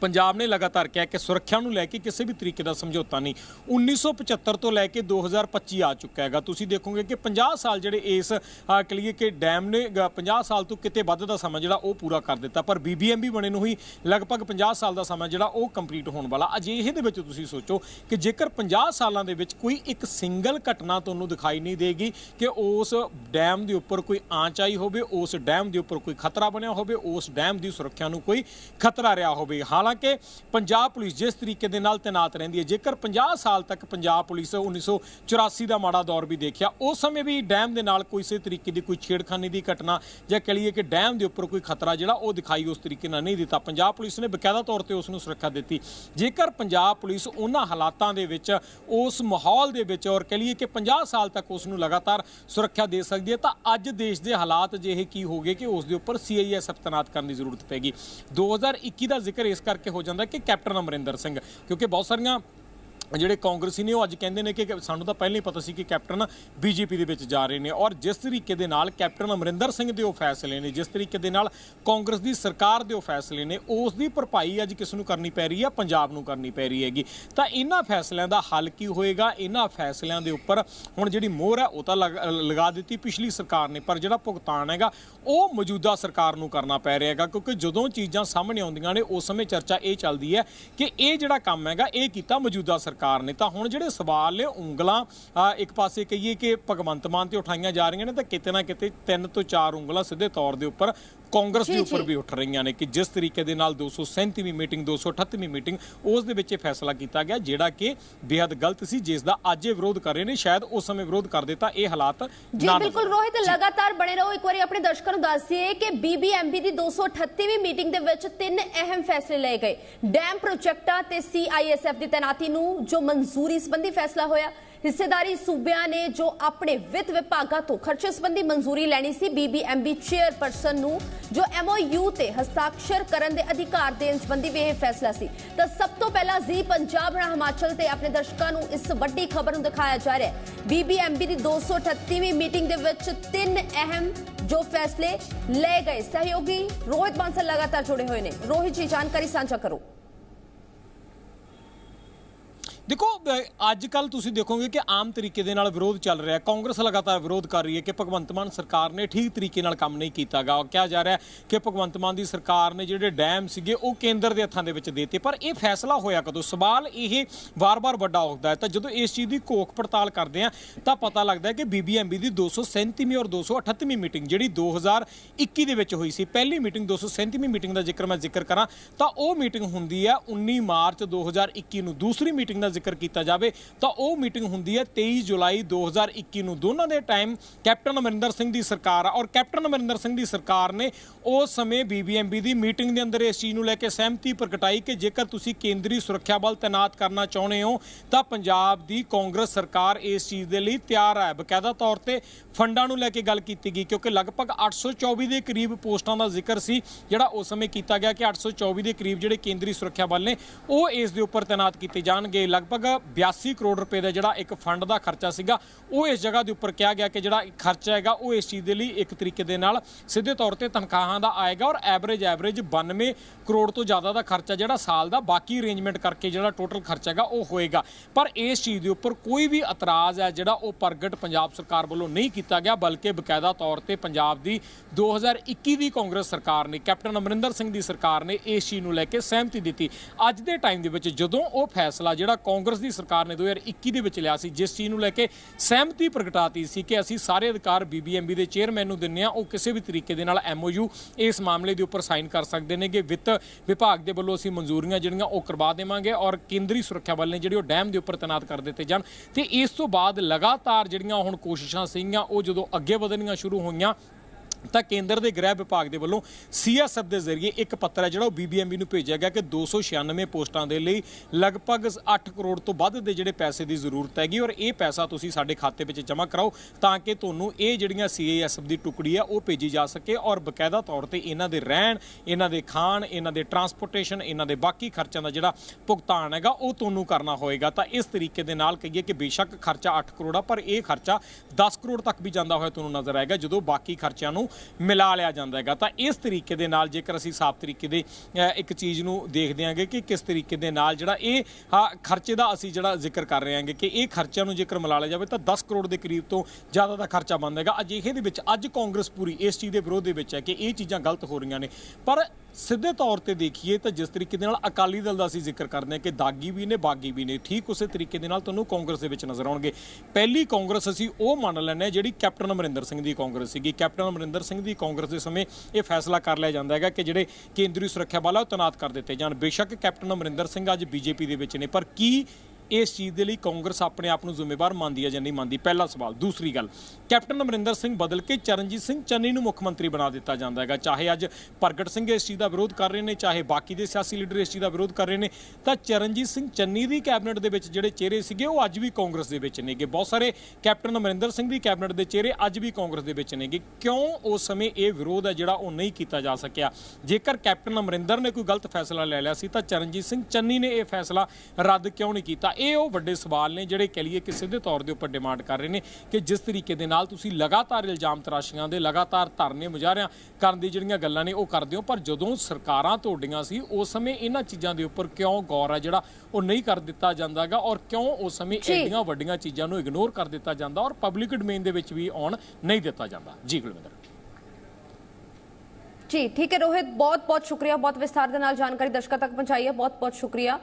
ਪੰਜਾਬ ਨੇ ਲਗਾਤਾਰ ਕਿਹਾ ਕਿ ਸੁਰੱਖਿਆ ਨੂੰ ਲੈ ਕੇ ਕਿਸੇ ਵੀ ਤਰੀਕੇ ਦਾ ਸਮਝੌਤਾ ਨਹੀਂ। 1975 ਤੋਂ ਲੈ ਕੇ 2025 ਆ ਚੁੱਕਾ ਹੈਗਾ। ਤੁਸੀਂ ਦੇਖੋਗੇ ਕਿ 50 ਸਾਲ ਜਿਹੜੇ ਇਸ ਆ ਕਲੀਏ ਕਿ ਡੈਮ ਨੇ ਗ- 50 ਸਾਲ ਤੋਂ ਕਿਤੇ ਵੱਧ ਦਾ ਸਮਾਂ ਜਿਹੜਾ ਉਹ ਪੂਰਾ ਕਰ ਦਿੱਤਾ। ਪਰ ਬੀਬੀਐਮਬੀ ਬਣੇ ਨੂੰ ਹੀ ਲਗਭਗ 50 ਸਾਲ ਦਾ ਸਮਾਂ ਜਿਹੜਾ ਉਹ ਕੰਪਲੀਟ ਹੋਣ ਵਾਲਾ। ਅਜਿਹੇ ਦੇ ਵਿੱਚ ਤੁਸੀਂ ਸੋਚੋ ਕਿ ਜੇਕਰ 50 ਸਾਲਾਂ ਦੇ ਵਿੱਚ ਕੋਈ ਇੱਕ ਸਿੰਗਲ ਘਟਨਾ ਤੁਹਾਨੂੰ ਦਿਖਾਈ ਨਹੀਂ ਦੇਗੀ ਕਿ ਉਸ ਡੈਮ ਦੇ ਉੱਪਰ ਕੋਈ ਆਂਚ ਆਈ ਹੋਵੇ, ਉਸ ਡੈਮ ਦੇ ਉੱਪਰ ਕੋਈ ਖਤਰਾ ਬਣਿਆ ਹੋਵੇ, ਉਸ ਡੈਮ ਦੀ ਸੁਰੱਖਿਆ ਨੂੰ ਕੋਈ ਖਤਰਾ ਰਿਹਾ ਹੋਵੇ ਹਾਲਾਂਕਿ ਪੰਜਾਬ ਪੁਲਿਸ ਜਿਸ ਤਰੀਕੇ ਦੇ ਨਾਲ ਤੈਨਾਤ ਰਹਿੰਦੀ ਹੈ, ਜੇਕਰ 50 ਸਾਲ ਤੱਕ ਪੰਜਾਬ ਪੁਲਿਸ 1984 ਦਾ ਮਾੜਾ ਦੌਰ ਵੀ ਦੇਖਿਆ, ਉਸ ਸਮੇਂ ਵੀ ਡੈਮ ਦੇ ਨਾਲ ਕੋਈ ਸੇ ਤਰੀਕੇ ਦੀ ਕੋਈ ਛੇੜਖਾਨੀ ਦੀ ਘਟਨਾ ਜਾਂ ਕਹ ਲਈਏ ਕਿ ਡੈਮ ਦੇ ਉੱਪਰ ਕੋਈ ਖਤਰਾ ਜਿਹੜਾ ਉਹ ਦਿਖਾਈ ਉਸ ਤਰੀਕੇ ਨਾਲ ਨਹੀਂ ਦਿੱਤਾ। ਪੰਜਾਬ ਪੁਲਿਸ ਨੇ ਬਕਾਇਦਾ ਤੌਰ ਤੇ ਉਸ ਨੂੰ ਸੁਰੱਖਿਆ ਦਿੱਤੀ। ਜੇਕਰ ਪੰਜਾਬ ਪੁਲਿਸ ਉਹਨਾਂ ਹਾਲਾਤਾਂ ਦੇ ਵਿੱਚ, ਉਸ ਮਾਹੌਲ ਦੇ ਵਿੱਚ ਔਰ ਕਹ ਲਈਏ ਕਿ 50 ਸਾਲ ਤੱਕ ਉਸ ਨੂੰ ਲਗਾਤਾਰ ਸੁਰੱਖਿਆ ਦੇ ਸਕਦੀ ਹੈ, ਤਾਂ ਅੱਜ ਦੇਸ਼ ਦੇ ਹਾਲਾਤ ਜਿਹੇ ਕੀ ਹੋ ਗਏ ਕਿ ਉਸ ਦੇ ਉੱਪਰ ਸੀਆਈਐਸਐਫ ਤੈਨਾਤ ਕਰਨ ਦੀ ਜ਼ਰੂਰਤ ਪੈਗੀ 2021 ਦਾ ਜ਼ਿਕਰ ਇਸ ਕਰਕੇ ਹੋ ਜਾਂਦਾ ਕਿ ਕੈਪਟਨ ਅਮਰਿੰਦਰ ਸਿੰਘ ਕਿਉਂਕਿ ਬਹੁਤ ਸਾਰੀਆਂ ਜਿਹੜੇ ਕਾਂਗਰਸੀ ਨੇ, ਉਹ ਅੱਜ ਕਹਿੰਦੇ ਨੇ ਕਿ ਸਾਨੂੰ ਤਾਂ ਪਹਿਲਾਂ ਹੀ ਪਤਾ ਸੀ ਕਿ ਕੈਪਟਨ ਬੀਜੇਪੀ ਦੇ ਵਿੱਚ ਜਾ ਰਹੇ ਨੇ ਔਰ ਜਿਸ ਤਰੀਕੇ ਦੇ ਨਾਲ ਕੈਪਟਨ ਅਮਰਿੰਦਰ ਸਿੰਘ ਦੇ ਉਹ ਫੈਸਲੇ ਨੇ, ਜਿਸ ਤਰੀਕੇ ਦੇ ਨਾਲ ਕਾਂਗਰਸ ਦੀ ਸਰਕਾਰ ਦੇ ਉਹ ਫੈਸਲੇ ਨੇ, ਉਸ ਦੀ ਭਰਪਾਈ ਅੱਜ ਕਿਸ ਨੂੰ ਕਰਨੀ ਪੈ ਰਹੀ ਹੈ? ਪੰਜਾਬ ਨੂੰ ਕਰਨੀ ਪੈ ਰਹੀ ਹੈਗੀ। ਤਾਂ ਇਹਨਾਂ ਫੈਸਲਿਆਂ ਦਾ ਹੱਲ ਕੀ ਹੋਏਗਾ? ਇਹਨਾਂ ਫੈਸਲਿਆਂ ਦੇ ਉੱਪਰ ਹੁਣ ਜਿਹੜੀ ਮੋਹਰ ਹੈ, ਉਹ ਤਾਂ ਲਗ- ਲਗਾ ਦਿੱਤੀ ਪਿਛਲੀ ਸਰਕਾਰ ਨੇ, ਪਰ ਜਿਹੜਾ ਭੁਗਤਾਨ ਹੈਗਾ, ਉਹ ਮੌਜੂਦਾ ਸਰਕਾਰ ਨੂੰ ਕਰਨਾ ਪੈ ਰਿਹਾ ਹੈਗਾ, ਕਿਉਂਕਿ ਜਦੋਂ ਚੀਜ਼ਾਂ ਸਾਹਮਣੇ ਆਉਂਦੀਆਂ ਨੇ, ਉਸ ਸਮੇਂ ਚਰਚਾ ਇਹ ਚੱਲਦੀ ਹੈ ਕਿ ਇਹ ਜਿਹੜਾ ਕੰਮ ਹੈਗਾ, ਇਹ ਕੀਤਾ ਮੌਜੂਦਾ ਸਰਕਾਰ ਨੇ। ਤਾਂ ਹੁਣ ਜਿਹੜੇ ਸਵਾਲ ਨੇ ਉਂਗਲਾਂ ਅ, ਇੱਕ ਪਾਸੇ ਕਹੀਏ ਕਿ ਭਗਵੰਤ ਮਾਨ ਤੇ ਉਠਾਈਆਂ ਜਾ ਰਹੀਆਂ ਨੇ ਤਾਂ ਕਿਤੇ ਨਾ ਕਿਤੇ ਤਿੰਨ ਤੋਂ ਚਾਰ ਉਂਗਲਾਂ ਸਿੱਧੇ ਤੌਰ ਦੇ ਉੱਪਰ ਕਾਂਗਰਸ ਦੇ ਉੱਪਰ। ਵੀ ਉੱਠ ਰਹੀਆਂ ਨੇ ਕਿ ਜਿਸ ਤਰੀਕੇ ਦੇ ਨਾਲ 237ਵੀਂ ਮੀਟਿੰਗ 238ਵੀਂ ਮੀਟਿੰਗ ਉਸ ਦੇ ਵਿੱਚ ਇਹ ਫੈਸਲਾ ਕੀਤਾ ਗਿਆ ਜਿਹੜਾ ਕਿ ਬੇहद ਗਲਤ ਸੀ ਜਿਸ ਦਾ ਅੱਜ ਇਹ ਵਿਰੋਧ ਕਰ ਰਹੇ ਨੇ। ਸ਼ਾਇਦ ਉਸ ਸਮੇਂ ਵਿਰੋਧ ਕਰਦੇ ਤਾਂ ਇਹ ਹਾਲਾਤ ਜੀ ਬਿਲਕੁਲ ਰੋਹਿਤ ਲਗਾਤਾਰ ਬਣੇ ਰਹੋ। ਇੱਕ ਵਾਰੀ ਆਪਣੇ ਦਰਸ਼ਕਾਂ ਨੂੰ ਦੱਸ ਦਈਏ ਕਿ ਬੀਬੀਐਮਬੀ ਦੀ 238ਵੀਂ ਮੀਟਿੰਗ ਦੇ ਵਿੱਚ ਤਿੰਨ ਅਹਿਮ ਫੈਸਲੇ ਲਏ ਗਏ। ਡੈਮ ਪ੍ਰੋਜੈਕਟਾਂ ਤੇ ਸੀਆਈਐਸਐਫ ਦੀ ਤੈਨਾਤੀ ਨੂੰ ਜੋ ਮਨਜ਼ੂਰੀ ਸੰਬੰਧੀ ਫੈਸਲਾ ਹੋਇਆ ਹਿੱਸੇਦਾਰੀ ਸੂਬਿਆਂ ਨੇ ਜੋ ਆਪਣੇ ਵਿੱਤ ਵਿਭਾਗਾਂ ਤੋਂ ਖਰਚੇ ਸੰਬੰਧੀ ਮਨਜ਼ੂਰੀ ਲੈਣੀ ਸੀ ਬੀਬੀਐਮਬੀ ਚੇਅਰਪਰਸਨ ਨੂੰ ਜੋ ਐਮਓਯੂ ਤੇ ਹਸਤਾਖਰ ਕਰਨ ਦੇ ਅਧਿਕਾਰ ਦੇਣ ਸੰਬੰਧੀ ਵੀ ਇਹ ਫੈਸਲਾ ਸੀ। ਤਾਂ ਸਭ ਤੋਂ ਪਹਿਲਾਂ ਜ਼ੀ ਪੰਜਾਬ ਨਾਲ ਹਿਮਾਚਲ ਤੇ ਆਪਣੇ ਦਰਸ਼ਕਾਂ ਨੂੰ ਇਸ ਵੱਡੀ ਖਬਰ ਨੂੰ ਦਿਖਾਇਆ ਜਾ ਰਿਹਾ ਹੈ। ਬੀਬੀਐਮਬੀ ਦੀ 238ਵੀਂ ਮੀਟਿੰਗ ਦੇ ਵਿੱਚ ਤਿੰਨ ਅਹਿਮ ਜੋ ਫੈਸਲੇ ਲਏ ਗਏ। ਸਹਿਯੋਗੀ ਰੋਹਿਤ ਬਾਂਸਲ ਲਗਾਤਾਰ ਜੁੜੇ ਹੋਏ ਨੇ। ਰੋਹਿਤ ਜੀ, ਜਾਣਕਾਰੀ ਸਾਂਝਾ ਕਰੋ। ਦੇਖੋ ਅੱਜ ਕੱਲ ਤੁਸੀਂ ਦੇਖੋਗੇ ਕਿ ਆਮ ਤਰੀਕੇ ਦੇ ਨਾਲ ਵਿਰੋਧ ਚੱਲ ਰਿਹਾ ਕਾਂਗਰਸ ਲਗਾਤਾਰ ਵਿਰੋਧ ਕਰ ਰਹੀ ਹੈ ਕਿ ਭਗਵੰਤ ਮਾਨ ਸਰਕਾਰ ਨੇ ਠੀਕ ਤਰੀਕੇ ਨਾਲ ਕੰਮ ਨਹੀਂ ਕੀਤਾਗਾ। ਕਿਹਾ ਜਾ ਰਿਹਾ ਕਿ ਭਗਵੰਤ ਮਾਨ ਦੀ ਸਰਕਾਰ ਨੇ ਜਿਹੜੇ ਡੈਮ ਸੀਗੇ, ਉਹ ਕੇਂਦਰ ਦੇ ਹੱਥਾਂ ਦੇ ਵਿੱਚ ਦੇਤੇ। ਪਰ ਇਹ ਫੈਸਲਾ ਹੋਇਆ ਕਦੋਂ? ਸਵਾਲ ਇਹ ਵਾਰ-ਵਾਰ ਵੱਡਾ ਉੱਠਦਾ ਹੈ। ਤਾਂ ਜਦੋਂ ਇਸ ਚੀਜ਼ ਦੀ ਕੋਖ ਪੜਤਾਲ ਕਰਦੇ ਆ ਤਾਂ ਪਤਾ ਲੱਗਦਾ ਹੈ ਕਿ ਬੀਬੀਐਮਬੀ ਦੀ 237ਵੀਂ ਔਰ 238ਵੀਂ ਮੀਟਿੰਗ, ਜਿਹੜੀ 2021 ਦੇ ਵਿੱਚ ਹੋਈ ਸੀ, ਪਹਿਲੀ ਮੀਟਿੰਗ 237ਵੀਂ ਮੀਟਿੰਗ ਦਾ ਜ਼ਿਕਰ ਮੈਂ ਜ਼ਿਕਰ ਕਰਾਂ, ਤਾਂ ਉਹ ਮੀਟਿੰਗ ਹੁੰਦੀ ਹੈ 19 ਮਾਰਚ 2021 ਨੂੰ। ਦੂਸਰੀ ਮੀਟਿੰਗ ਦਾ ਜ਼ਿਕਰ ਕੀਤਾ ਜਾਵੇ, ਤਾਂ ਉਹ ਮੀਟਿੰਗ ਹੁੰਦੀ ਹੈ 23 ਜੁਲਾਈ 2021 ਨੂੰ। ਦੋਨਾਂ ਦੇ ਟਾਈਮ ਕੈਪਟਨ ਅਮਰਿੰਦਰ ਸਿੰਘ ਦੀ ਸਰਕਾਰ ਆ ਔਰ ਕੈਪਟਨ ਅਮਰਿੰਦਰ ਸਿੰਘ ਦੀ ਸਰਕਾਰ ਨੇ ਉਸ ਸਮੇਂ ਬੀਬੀਐਮਬੀ ਦੀ ਮੀਟਿੰਗ ਦੇ ਅੰਦਰ ਇਸ ਚੀਜ਼ ਨੂੰ ਲੈ ਕੇ ਸਹਿਮਤੀ ਪ੍ਰਗਟਾਈ ਕਿ ਜੇਕਰ ਤੁਸੀਂ ਕੇਂਦਰੀ ਸੁਰੱਖਿਆ ਬਲ ਤੈਨਾਤ ਕਰਨਾ ਚਾਹੁੰਦੇ ਹੋ, ਤਾਂ ਪੰਜਾਬ ਦੀ ਕਾਂਗਰਸ ਸਰਕਾਰ ਇਸ ਚੀਜ਼ ਦੇ ਲਈ ਤਿਆਰ ਹੈ। ਬਕਾਇਦਾ ਤੌਰ ਤੇ ਫੰਡਾਂ ਨੂੰ ਲੈ ਕੇ ਗੱਲ ਕੀਤੀ ਗਈ, ਕਿਉਂਕਿ ਲਗਭਗ 824 ਦੇ ਕਰੀਬ ਪੋਸਟਾਂ ਦਾ ਜ਼ਿਕਰ ਸੀ, ਜਿਹੜਾ ਉਸ ਸਮੇਂ ਕੀਤਾ ਗਿਆ ਕਿ 824 ਦੇ ਕਰੀਬ ਜਿਹੜੇ ਕੇਂਦਰੀ ਸੁਰੱਖਿਆ ਬਲ ਨੇ, ਉਹ ਇਸ ਦੇ ਉੱਪਰ ਤੈਨਾਤ ਕੀਤੇ ਜਾਣਗੇ। ਲਗਭਗ 82 ਕਰੋੜ ਰੁਪਏ ਦਾ ਜਿਹੜਾ ਇੱਕ ਫੰਡ ਦਾ ਖਰਚਾ ਸੀਗਾ, ਉਹ ਇਸ ਜਗ੍ਹਾ ਦੇ ਉੱਪਰ ਕਿਹਾ ਗਿਆ ਕਿ ਜਿਹੜਾ ਖਰਚਾ ਹੈਗਾ, ਉਹ ਇਸ ਚੀਜ਼ ਦੇ ਲਈ ਇੱਕ ਤਰੀਕੇ ਦੇ ਨਾਲ ਸਿੱਧੇ ਤੌਰ ਤੇ ਤਨਖਾਹਾਂ ਦਾ ਆਏਗਾ ਔਰ ਐਵਰੇਜ ਐਵਰੇਜ 92 ਕਰੋੜ ਤੋਂ ਜ਼ਿਆਦਾ ਦਾ ਖਰਚਾ ਜਿਹੜਾ ਸਾਲ ਦਾ ਬਾਕੀ ਅਰੇਂਜਮੈਂਟ ਕਰਕੇ ਜਿਹੜਾ ਟੋਟਲ ਖਰਚਾ ਹੈਗਾ, ਉਹ ਹੋਏਗਾ। ਪਰ ਇਸ ਚੀਜ਼ ਦੇ ਉੱਪਰ ਕੋਈ ਵੀ ਇਤਰਾਜ਼ ਹੈ ਜਿਹੜਾ ਉਹ ਪ੍ਰਗਟ ਪੰਜਾਬ ਸਰਕਾਰ ਵੱਲੋਂ ਨਹੀਂ ਕੀਤਾ ਗਿਆ, ਬਲਕਿ ਬਕਾਇਦਾ ਤੌਰ ਤੇ ਪੰਜਾਬ ਦੀ 2021 ਦੀ ਕਾਂਗਰਸ ਸਰਕਾਰ ਨੇ, ਕੈਪਟਨ ਅਮਰਿੰਦਰ ਸਿੰਘ ਦੀ ਸਰਕਾਰ ਨੇ ਇਸ ਚੀਜ਼ ਨੂੰ ਲੈ ਕੇ ਸਹਿਮਤੀ ਦਿੱਤੀ। ਅੱਜ ਦੇ ਟਾਈਮ ਦੇ ਵਿੱਚ ਜਦੋਂ ਉਹ ਫੈਸਲਾ ਜਿਹੜਾ ਕਾਂਗਰਸ ਦੀ ਸਰਕਾਰ ਨੇ 2021 ਦੇ ਵਿੱਚ ਲਿਆ ਸੀ, ਜਿਸ ਚੀਜ਼ ਨੂੰ ਲੈ ਕੇ ਸਹਿਮਤੀ ਪ੍ਰਗਟਾਤੀ ਸੀ ਕਿ ਅਸੀਂ ਸਾਰੇ ਅਧਿਕਾਰ ਬੀਬੀਐਮਬੀ ਦੇ ਚੇਅਰਮੈਨ ਨੂੰ ਦਿੰਨੇ ਆ ਉਹ ਕਿਸੇ ਵੀ ਤਰੀਕੇ ਦੇ ਨਾਲ ਐਮਓਯੂ ਇਸ ਮਾਮਲੇ ਦੇ ਉੱਪਰ ਸਾਈਨ ਕਰ ਸਕਦੇ ਨੇ ਕਿ ਵਿੱਤ ਵਿਭਾਗ ਦੇ ਵੱਲੋਂ ਅਸੀਂ ਮਨਜ਼ੂਰੀਆਂ ਜਿਹੜੀਆਂ ਉਹ ਕਰਵਾ ਦੇਵਾਂਗੇ ਔਰ ਕੇਂਦਰੀ ਸੁਰੱਖਿਆ ਬਲ ਨੇ ਜਿਹੜੀ ਉਹ ਡੈਮ ਦੇ ਉੱਪਰ ਤੈਨਾਤ ਕਰ ਦਿੱਤੇ ਜਾਣ। ਤੇ ਇਸ ਤੋਂ ਬਾਅਦ ਲਗਾਤਾਰ ਜਿਹੜੀਆਂ ਹੁਣ ਕੋਸ਼ਿਸ਼ਾਂ ਸੀਗੀਆਂ, ਉਹ ਜਦੋਂ ਅੱਗੇ ਵਧਣੀਆਂ ਸ਼ੁਰੂ ਹੋਈਆਂ ਤਾਂ ਕੇਂਦਰ ਦੇ ਗ੍ਰਹਿ ਵਿਭਾਗ ਦੇ ਵੱਲੋਂ ਸੀਐਸਐਫ ਦੇ ਜ਼ਰੀਏ ਇੱਕ ਪੱਤਰ ਹੈ ਜਿਹੜਾ ਉਹ ਬੀਬੀਐਮਬੀ ਨੂੰ ਭੇਜਿਆ ਗਿਆ ਕਿ 296 ਪੋਸਟਾਂ ਦੇ ਲਈ ਲਗਭਗ 8 ਕਰੋੜ ਤੋਂ ਵੱਧ ਦੇ ਜਿਹੜੇ ਪੈਸੇ ਦੀ ਜ਼ਰੂਰਤ ਹੈਗੀ ਔਰ ਇਹ ਪੈਸਾ ਤੁਸੀਂ ਸਾਡੇ ਖਾਤੇ ਵਿੱਚ ਜਮ੍ਹਾਂ ਕਰਾਓ ਤਾਂ ਕਿ ਤੁਹਾਨੂੰ ਇਹ ਜਿਹੜੀਆਂ ਸੀਐਸਐਫ ਦੀ ਟੁਕੜੀ ਆ ਉਹ ਭੇਜੀ ਜਾ ਸਕੇ ਔਰ ਬਕਾਇਦਾ ਤੌਰ ਤੇ ਇਹਨਾਂ ਦੇ ਰਹਿਣ, ਇਹਨਾਂ ਦੇ ਖਾਣ, ਇਹਨਾਂ ਦੇ ਟਰਾਂਸਪੋਰਟੇਸ਼ਨ ਇਹਨਾਂ ਦੇ ਬਾਕੀ ਖਰਚਿਆਂ ਦਾ ਜਿਹੜਾ ਭੁਗਤਾਨ ਹੈਗਾ ਉਹ ਤੁਹਾਨੂੰ ਕਰਨਾ ਹੋਏਗਾ। ਤਾਂ ਇਸ ਤਰੀਕੇ ਦੇ ਨਾਲ ਕਹੀਏ ਕਿ ਬੇਸ਼ੱਕ ਖਰਚਾ 8 ਕਰੋੜ ਆ, ਪਰ ਇਹ ਖਰਚਾ 10 ਕਰੋੜ ਤੱਕ ਵੀ ਜਾਂਦਾ ਹੋਇਆ ਤੁਹਾਨੂੰ ਨਜ਼ਰ ਆਏਗਾ ਜਦੋਂ ਬਾਕੀ ਖਰਚਿਆਂ ਨੂੰ ਮਿਲਾ ਲਿਆ ਜਾਂਦਾ ਹੈਗਾ। ਤਾਂ ਇਸ ਤਰੀਕੇ ਦੇ ਨਾਲ ਜੇਕਰ ਅਸੀਂ ਸਾਫ਼ ਤਰੀਕੇ ਦੇ ਇੱਕ ਚੀਜ਼ ਨੂੰ ਦੇਖਦੇ ਹਾਂਗੇ ਕਿ ਕਿਸ ਤਰੀਕੇ ਦੇ ਨਾਲ ਜਿਹੜਾ ਇਹ ਖਰਚੇ ਦਾ ਅਸੀਂ ਜਿਹੜਾ ਜ਼ਿਕਰ ਕਰ ਰਹੇ ਹਾਂਗੇ ਕਿ ਇਹ ਖਰਚਿਆਂ ਨੂੰ ਜੇਕਰ ਮਿਲਾ ਲਿਆ ਜਾਵੇ ਤਾਂ 10 ਕਰੋੜ ਦੇ ਕਰੀਬ ਤੋਂ ਜ਼ਿਆਦਾ ਦਾ ਖਰਚਾ ਬਣਦਾ ਹੈਗਾ। ਅਜਿਹੇ ਦੇ ਵਿੱਚ ਅੱਜ ਕਾਂਗਰਸ ਪੂਰੀ ਇਸ ਚੀਜ਼ ਦੇ ਵਿਰੋਧ ਦੇ ਵਿੱਚ ਹੈ ਕਿ ਇਹ ਚੀਜ਼ਾਂ ਗਲਤ ਹੋ ਰਹੀਆਂ ਨੇ। ਪਰ ਸਿੱਧੇ ਤੌਰ ਤੇ ਦੇਖੀਏ ਤਾਂ ਜਿਸ ਤਰੀਕੇ ਦੇ ਨਾਲ ਅਕਾਲੀ ਦਲ ਦਾ ਅਸੀਂ ਜ਼ਿਕਰ ਕਰਦੇ ਹਾਂ ਕਿ ਦਾਗੀ ਵੀ ਨੇ, ਬਾਗੀ ਵੀ ਨੇ, ਠੀਕ ਉਸੇ ਤਰੀਕੇ ਦੇ ਨਾਲ ਤੁਹਾਨੂੰ ਕਾਂਗਰਸ ਦੇ ਵਿੱਚ ਨਜ਼ਰ ਆਉਣਗੇ। ਪਹਿਲੀ ਕਾਂਗਰਸ ਅਸੀਂ ਉਹ ਮੰਨ ਲੈਂਦੇ ਹਾਂ ਜਿਹੜੀ ਕੈਪਟਨ ਅਮਰਿੰਦਰ ਸਿੰਘ ਦੀ ਕਾਂਗਰਸ ਸੀਗੀ। ਕੈਪਟਨ ਅਮਰਿੰਦਰ ਸਿੰਘ ਦੀ ਕਾਂਗਰਸ ਦੇ ਸਮੇਂ ਇਹ ਫੈਸਲਾ ਕਰ ਲਿਆ ਜਾਂਦਾ ਹੈਗਾ ਕਿ ਜਿਹੜੇ ਕੇਂਦਰੀ ਸੁਰੱਖਿਆ ਬਲ ਆ ਉਹ ਤੈਨਾਤ ਕਰ ਦਿੱਤੇ ਜਾਣ। ਬੇਸ਼ੱਕ ਕੈਪਟਨ ਅਮਰਿੰਦਰ ਸਿੰਘ ਅੱਜ ਬੀਜੇਪੀ ਦੇ ਵਿੱਚ ਨੇ, ਪਰ ਕੀ ਇਸ ਚੀਜ਼ ਦੇ ਲਈ ਕਾਂਗਰਸ ਆਪਣੇ ਆਪ ਨੂੰ ਜ਼ਿੰਮੇਵਾਰ ਮੰਨਦੀ ਹੈ ਜਾਂ ਨਹੀਂ ਮੰਨਦੀ? ਪਹਿਲਾ ਸਵਾਲ। ਦੂਸਰੀ ਗੱਲ, ਕੈਪਟਨ ਅਮਰਿੰਦਰ ਸਿੰਘ ਬਦਲ ਕੇ ਚਰਨਜੀਤ ਸਿੰਘ ਚੰਨੀ ਨੂੰ ਮੁੱਖ ਮੰਤਰੀ ਬਣਾ ਦਿੱਤਾ ਜਾਂਦਾ ਹੈਗਾ। ਚਾਹੇ ਅੱਜ ਪ੍ਰਗਟ ਸਿੰਘ ਇਸ ਚੀਜ਼ ਦਾ ਵਿਰੋਧ ਕਰ ਰਹੇ ਨੇ, ਚਾਹੇ ਬਾਕੀ ਦੇ ਸਿਆਸੀ ਲੀਡਰ ਇਸ ਚੀਜ਼ ਦਾ ਵਿਰੋਧ ਕਰ ਰਹੇ ਨੇ, ਤਾਂ ਚਰਨਜੀਤ ਸਿੰਘ ਚੰਨੀ ਦੀ ਕੈਬਨਿਟ ਦੇ ਵਿੱਚ ਜਿਹੜੇ ਚਿਹਰੇ ਸੀਗੇ, ਉਹ ਅੱਜ ਵੀ ਕਾਂਗਰਸ ਦੇ ਵਿੱਚ ਨੇਗੇ। ਬਹੁਤ ਸਾਰੇ ਕੈਪਟਨ ਅਮਰਿੰਦਰ ਸਿੰਘ ਦੀ ਕੈਬਨਿਟ ਦੇ ਚਿਹਰੇ ਅੱਜ ਵੀ ਕਾਂਗਰਸ ਦੇ ਵਿੱਚ ਨੇਗੇ। ਕਿਉਂ ਉਸ ਸਮੇਂ ਇਹ ਵਿਰੋਧ ਹੈ ਜਿਹੜਾ ਉਹ ਨਹੀਂ ਕੀਤਾ ਜਾ ਸਕਿਆ? ਜੇਕਰ ਕੈਪਟਨ ਅਮਰਿੰਦਰ ਨੇ ਕੋਈ ਗਲਤ ਫੈਸਲਾ ਲੈ ਲਿਆ ਸੀ, ਤਾਂ ਚਰਨਜੀਤ ਸਿੰਘ ਚੰਨੀ ਨੇ ਇਹ ਫੈਸਲਾ ਰੱਦ ਕਿਉਂ ਨਹੀਂ ਕੀਤਾ? ਇਹ ਉਹ ਵੱਡੇ ਸਵਾਲ ਨੇ ਜਿਹੜੇ ਕਹ ਲਈਏ ਕਿ ਸਿੱਧੇ ਤੌਰ ਦੇ ਉੱਪਰ ਡਿਮਾਂਡ ਕਰ ਰਹੇ ਨੇ ਕਿ ਜਿਸ ਤਰੀਕੇ ਦੇ ਨਾਲ ਤੁਸੀਂ ਲਗਾਤਾਰ ਇਲਜ਼ਾਮ ਤਰਾਸ਼ੀਆਂ ਦੇ ਲਗਾਤਾਰ ਧਰਨੇ ਮੁਜ਼ਾਹਰਿਆਂ ਕਰਨ ਦੀ ਜਿਹੜੀਆਂ ਗੱਲਾਂ ਨੇ ਉਹ ਕਰਦੇ ਹੋ ਪਰ ਜਦੋਂ ਸਰਕਾਰਾਂ ਤੁਹਾਡੀਆਂ ਸੀ ਉਸ ਸਮੇਂ ਇਹਨਾਂ ਚੀਜ਼ਾਂ ਦੇ ਉੱਪਰ ਕਿਉਂ ਗੌਰ ਹੈ ਜਿਹੜਾ ਉਹ ਨਹੀਂ ਕਰ ਦਿੱਤਾ ਜਾਂਦਾਗਾ ਔਰ ਕਿਉਂ ਉਸ ਸਮੇਂ। ਐਡੀਆਂ ਵੱਡੀਆਂ ਚੀਜ਼ਾਂ ਨੂੰ ਇਗਨੋਰ ਕਰ ਦਿੱਤਾ ਜਾਂਦਾ ਔਰ ਪਬਲਿਕ ਡੋਮੇਨ ਦੇ ਵਿੱਚ ਵੀ ਆਉਣ ਨਹੀਂ ਦਿੱਤਾ ਜਾਂਦਾ। ਜੀ ਗੁਲਵਿੰਦਰ ਜੀ ਠੀਕ ਹੈ ਰੋਹਿਤ ਬਹੁਤ ਬਹੁਤ ਸ਼ੁਕਰੀਆ ਬਹੁਤ ਵਿਸਥਾਰ ਦੇ ਨਾਲ ਜਾਣਕਾਰੀ ਦਰਸ਼ਕਾਂ ਤੱਕ ਪਹੁੰਚਾਈ ਹੈ ਬਹੁਤ ਬਹੁਤ ਸ਼ੁਕਰੀਆ।